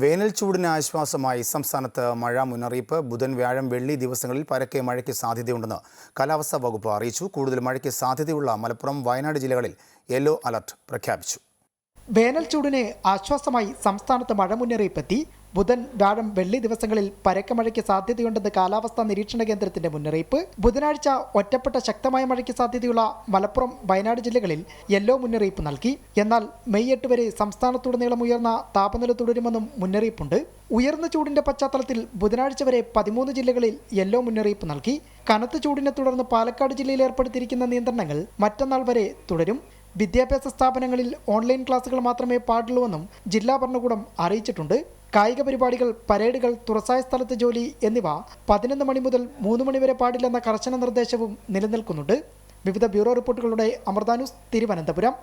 വേനൽ ചൂടിന് ആശ്വാസമായി സംസ്ഥാനത്ത് മഴ മുന്നറിയിപ്പ്. ബുധൻ വ്യാഴം വെള്ളി ദിവസങ്ങളിൽ പരക്കെ മഴയ്ക്ക് സാധ്യതയുണ്ടെന്ന് കാലാവസ്ഥാ വകുപ്പ് അറിയിച്ചു. കൂടുതൽ മഴയ്ക്ക് സാധ്യതയുള്ള മലപ്പുറം വയനാട് ജില്ലകളിൽ യെല്ലോ അലർട്ട് പ്രഖ്യാപിച്ചു. വേനൽ ചൂടിന് ആശ്വാസമായി സംസ്ഥാനത്ത് മഴ മുന്നറിയിപ്പെത്തി. ബുധൻ വ്യാഴം വെള്ളി ദിവസങ്ങളിൽ പരക്ക മഴയ്ക്ക് സാധ്യതയുണ്ടെന്ന് കാലാവസ്ഥാ നിരീക്ഷണ കേന്ദ്രത്തിന്റെ മുന്നറിയിപ്പ്. ബുധനാഴ്ച ഒറ്റപ്പെട്ട ശക്തമായ മഴയ്ക്ക് സാധ്യതയുള്ള മലപ്പുറം വയനാട് ജില്ലകളിൽ യെല്ലോ മുന്നറിയിപ്പ് നൽകി. എന്നാൽ മെയ് എട്ട് വരെ സംസ്ഥാനത്തുടനീളം ഉയർന്ന താപനില തുടരുമെന്നും മുന്നറിയിപ്പുണ്ട്. ഉയർന്ന ചൂടിന്റെ പശ്ചാത്തലത്തിൽ ബുധനാഴ്ച വരെ പതിമൂന്ന് ജില്ലകളിൽ യെല്ലോ മുന്നറിയിപ്പ് നൽകി. കനത്ത ചൂടിനെ തുടർന്ന് പാലക്കാട് ജില്ലയിൽ ഏർപ്പെടുത്തിയിരിക്കുന്ന നിയന്ത്രണങ്ങൾ മറ്റന്നാൾ വരെ തുടരും. വിദ്യാഭ്യാസ സ്ഥാപനങ്ങളിൽ ഓൺലൈൻ ക്ലാസുകൾ മാത്രമേ പാടുള്ളൂവെന്നും ജില്ലാ ഭരണകൂടം അറിയിച്ചിട്ടുണ്ട്. കായിക പരിപാടികൾ പരേഡുകൾ തുറസായ സ്ഥലത്തെ ജോലി എന്നിവ പതിനൊന്ന് മണി മുതൽ മൂന്ന് മണി വരെ പാടില്ലെന്ന കർശന നിർദ്ദേശവും നിലനിൽക്കുന്നുണ്ട്. വിവിധ ബ്യൂറോ റിപ്പോർട്ടുകളുടെ അമൃതാനുസ് തിരുവനന്തപുരം.